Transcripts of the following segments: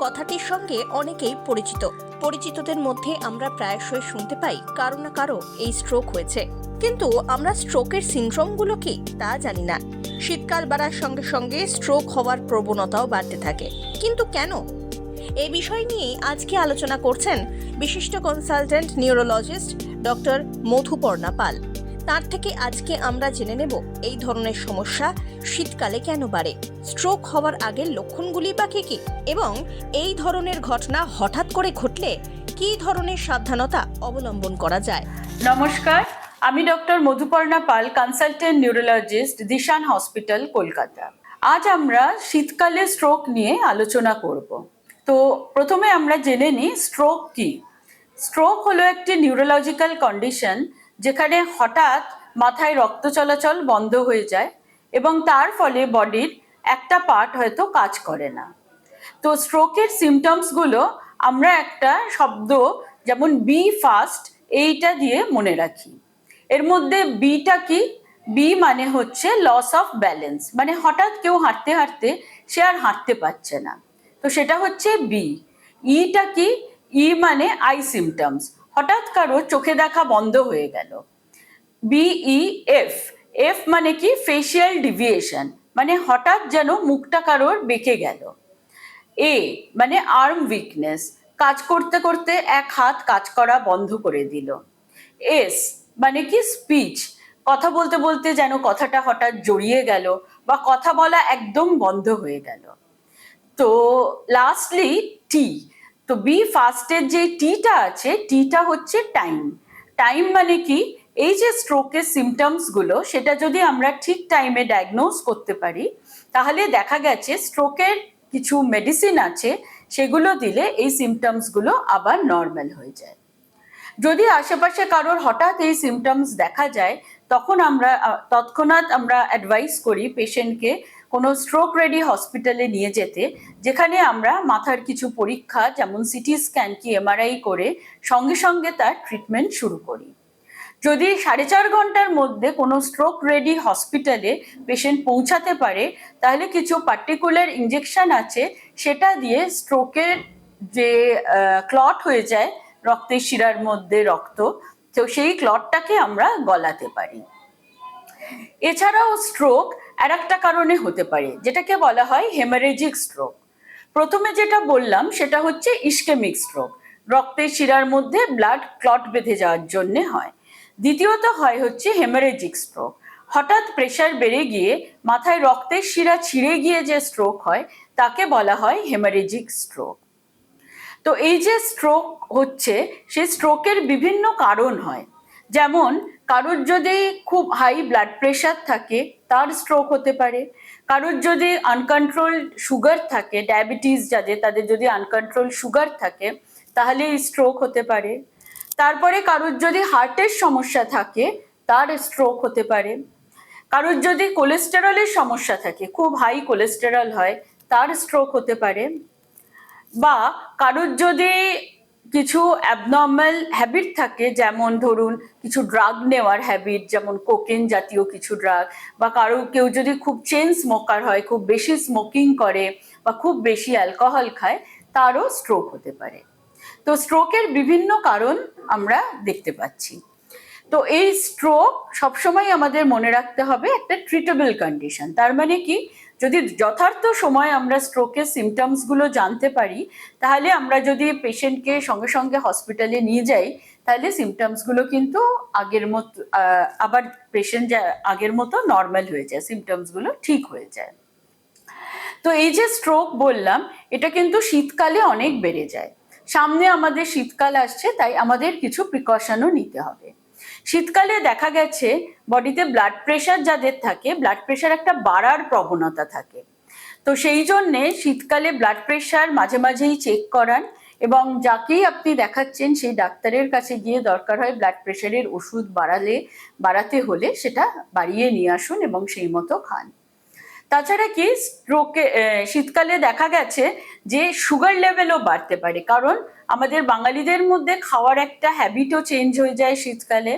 কথাটির সঙ্গে অনেকেই পরিচিত। পরিচিতদের মধ্যে আমরা প্রায়শই শুনতে পাই, কারও না কারও এই স্ট্রোক হয়েছে। কিন্তু আমরা স্ট্রোকের সিনড্রোমগুলো কি তা জানি না। শীতকাল বাড়ার সঙ্গে সঙ্গে স্ট্রোক হওয়ার প্রবণতাও বাড়তে থাকে। কিন্তু কেন? এই বিষয় নিয়ে আজকে আলোচনা করছেন বিশিষ্ট consultant neurologist doctor Madhuparna Pal. তার থেকে আজকে আমরা জেনে নেব এই ধরনের সমস্যা শীতকালে কেন বাড়ে। স্ট্রোক হওয়ার আগের লক্ষণগুলি বা কী কী? এবং এই ধরনের ঘটনা হঠাৎ করে ঘটলে কী ধরনের সাবধানতা অবলম্বন করা যায়? নমস্কার, আমি doctor Madhuparna Pal consultant neurologist Dishan hospital Kolkata. আজ আমরা শীতকালে স্ট্রোক নিয়ে আলোচনা করব। তো প্রথমে আমরা জেনে নিই স্ট্রোক কি। স্ট্রোক হলো একটি নিউরোলজিক্যাল কন্ডিশন যেখানে হঠাৎ মাথায় রক্ত চলাচল বন্ধ হয়ে যায় এবং তার ফলে বডির একটা পার্ট হয়তো কাজ করে না। তো স্ট্রোকের সিমটমসগুলো আমরা একটা শব্দ যেমন বি ফাস্ট এইটা দিয়ে মনে রাখি। এর মধ্যে বিটা কি? বি মানে হচ্ছে লস অফ ব্যালেন্স মানে হঠাৎ কেউ হাঁটতে হাঁটতে সে আর হাঁটতে পারছে না। তো সেটা হচ্ছে বি ইটা কি? ই মানে আই সিমটমস হঠাৎ কারও চোখে দেখা বন্ধ হয়ে গেল। বিই এফ এফ মানে কি? ফেসিয়াল ডিভিয়েশন মানে হঠাৎ যেন মুখটা কারোর বেঁকে গেল। এ মানে আর্ম উইকনেস কাজ করতে করতে এক হাত কাজ করা বন্ধ করে দিল। এস মানে কি? স্পিচ কথা বলতে বলতে যেন কথাটা হঠাৎ জড়িয়ে গেল বা কথা বলা একদম বন্ধ হয়ে গেল। তো লাস্টলি টি তো বি ফার্স্টের যে টিটা আছে টিটা হচ্ছে টাইম টাইম মানে কি? এই যে স্ট্রোকের সিমটমসগুলো সেটা যদি আমরা ঠিক টাইমে ডায়াগনোজ করতে পারি, তাহলে দেখা গেছে স্ট্রোকের কিছু মেডিসিন আছে, সেগুলো দিলে এই সিমটমসগুলো আবার নর্মাল হয়ে যায়। যদি আশেপাশে কারোর হঠাৎ এই সিমটমস দেখা যায়, তখন আমরা তৎক্ষণাৎ আমরা অ্যাডভাইস করি পেশেন্টকে কোনো স্ট্রোক রেডি হসপিটালে নিয়ে যেতে, যেখানে আমরা মাথার কিছু পরীক্ষা, যেমন সিটি স্ক্যান কি এমআরআই করে, সঙ্গে সঙ্গে তার ট্রিটমেন্ট শুরু করি। যদি সাড়ে চার ঘণ্টার মধ্যে কোনো স্ট্রোক রেডি হসপিটালে পেশেন্ট পৌঁছাতে পারে, তাহলে কিছু পার্টিকুলার ইঞ্জেকশন আছে, সেটা দিয়ে স্ট্রোকের যে ক্লট হয়ে যায়, রক্তের শিরার মধ্যে রক্ত, তো সেই ক্লটটাকে আমরা গলাতে পারি। এছাড়াও স্ট্রোক আর একটা কারণে হতে পারে, যেটাকে বলা হয় হেমারেজিক স্ট্রোক প্রথমে যেটা বললাম, সেটা হচ্ছে ইস্কেমিক স্ট্রোক রক্তের শিরার মধ্যে ব্লাড ক্লট বেঁধে যাওয়ার জন্য হয়। দ্বিতীয়ত হয় হচ্ছে হেমারেজিক স্ট্রোক হঠাৎ প্রেশার বেড়ে গিয়ে মাথায় রক্তের শিরা ছিঁড়ে গিয়ে যে স্ট্রোক হয়, তাকে বলা হয় হেমারেজিক স্ট্রোক তো এই যে স্ট্রোক হচ্ছে সেই স্ট্রোকের বিভিন্ন কারণ হয়। যেমন কারোর যদি খুব হাই ব্লাড প্রেশার থাকে, তার স্ট্রোক হতে পারে। কারোর যদি আনকন্ট্রোল সুগার থাকে ডায়াবেটিস যাদের, তাদের যদি আনকন্ট্রোল সুগার থাকে, তাহলে স্ট্রোক হতে পারে। তারপরে কারোর যদি হার্টের সমস্যা থাকে, তার স্ট্রোক হতে পারে। কারোর যদি কোলেস্টেরলের সমস্যা থাকে, খুব হাই কোলেস্টেরল হয়, তার স্ট্রোক হতে পারে। বা কারোর যদি কিছু অ্যাবনর্মাল হ্যাবিট থাকে, যেমন ধরুন কিছু ড্রাগ নেওয়ার হ্যাবিট যেমন কোকেন জাতীয় কিছু ড্রাগ বা কারও কেউ যদি খুব চেন স্মোকার হয়, খুব বেশি স্মোকিং করে, বা খুব বেশি অ্যালকোহল খায়, তারও স্ট্রোক হতে পারে। তো স্ট্রোকের বিভিন্ন কারণ আমরা দেখতে পাচ্ছি। তো এই স্ট্রোক সবসময় আমাদের মনে রাখতে হবে একটা ট্রিটেবল কন্ডিশন তার মানে কি? যদি যথার্থ সময় আমরা স্ট্রোকের সিমটমসগুলো জানতে পারি, তাহলে আমরা যদি পেশেন্টকে সঙ্গে সঙ্গে হসপিটালে নিয়ে যাই, তাহলে সিমটমসগুলো কিন্তু আগের মতো আবার পেশেন্ট যা আগের মতো নর্মাল হয়ে যায় সিমটমসগুলো ঠিক হয়ে যায়। তো এই যে স্ট্রোক বললাম, এটা কিন্তু শীতকালে অনেক বেড়ে যায়। সামনে আমাদের শীতকাল আসছে, তাই আমাদের কিছু প্রিকশনও নিতে হবে। শীতকালে দেখা গেছে বডিতে ব্লাড প্রেশার যাদের থাকে ব্লাড প্রেশার একটা বাড়ার প্রবণতা থাকে। তো সেই জন্যে শীতকালে ব্লাড প্রেশার মাঝে মাঝেই চেক করান এবং যাকেই আপনি দেখাচ্ছেন সেই ডাক্তারের কাছে গিয়ে দরকার হয় ব্লাড প্রেশারের ওষুধ বাড়ালে, বাড়াতে হলে সেটা বাড়িয়ে নিয়ে আসুন এবং সেই মতো খান। তাছাড়া কি স্ট্রোকে শীতকালে দেখা গেছে যে সুগার লেভেলও বাড়তে পারে। কারণ আমাদের বাঙালিদের মধ্যে খাওয়ার একটা হ্যাবিটও চেঞ্জ হয়ে যায় শীতকালে।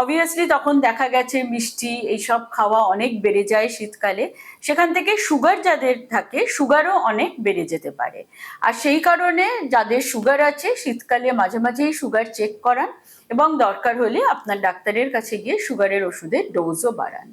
অবভিয়াসলি তখন দেখা গেছে মিষ্টি এইসব খাওয়া অনেক বেড়ে যায় শীতকালে। সেখান থেকে সুগার যাদের থাকে সুগারও অনেক বেড়ে যেতে পারে। আর সেই কারণে যাদের সুগার আছে, শীতকালে মাঝে মাঝেই সুগার চেক করান এবং দরকার হলে আপনার ডাক্তারের কাছে গিয়ে সুগারের ওষুধের ডোজও বাড়ান।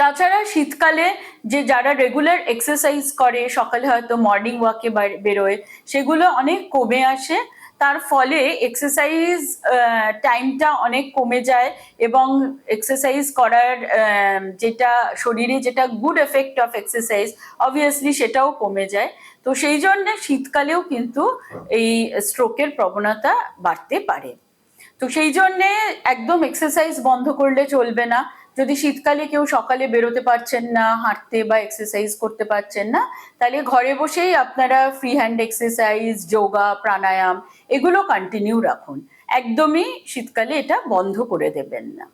তাছাড়া শীতকালে যে যারা রেগুলার এক্সারসাইজ করে, সকালে হয়তো মর্নিং ওয়াকে বেরোয়, সেগুলো অনেক কমে আসে। তার ফলে এক্সারসাইজ টাইমটা অনেক কমে যায় এবং এক্সারসাইজ করার যেটা শরীরে যেটা good effect of exercise obviously সেটাও কমে যায়। তো সেই জন্য শীতকালেও কিন্তু এই স্ট্রোকের প্রবণতা বাড়তে পারে। তো সেই জন্যে একদম এক্সারসাইজ বন্ধ করলে চলবে না। যদি শীতকালে কেউ সকালে বেরোতে পারছেন না, হাঁটতে বা এক্সারসাইজ করতে পারছেন না, তাহলে ঘরে বসেই আপনারা free hand exercise yoga pranayama এগুলো কন্টিনিউ রাখুন। একদমই শীতকালে এটা বন্ধ করে দেবেন না।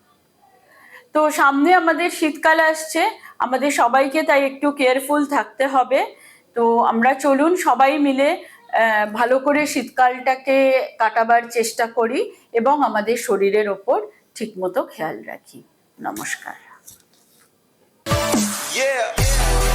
তো সামনে আমাদের শীতকাল আসছে, আমাদের সবাইকে তাই একটু কেয়ারফুল থাকতে হবে। তো আমরা চলুন সবাই মিলে ভালো করে শীতকালটাকে কাটাবার চেষ্টা করি এবং আমাদের শরীরের ওপর ঠিকমতো খেয়াল রাখি। নমস্কার Yeah.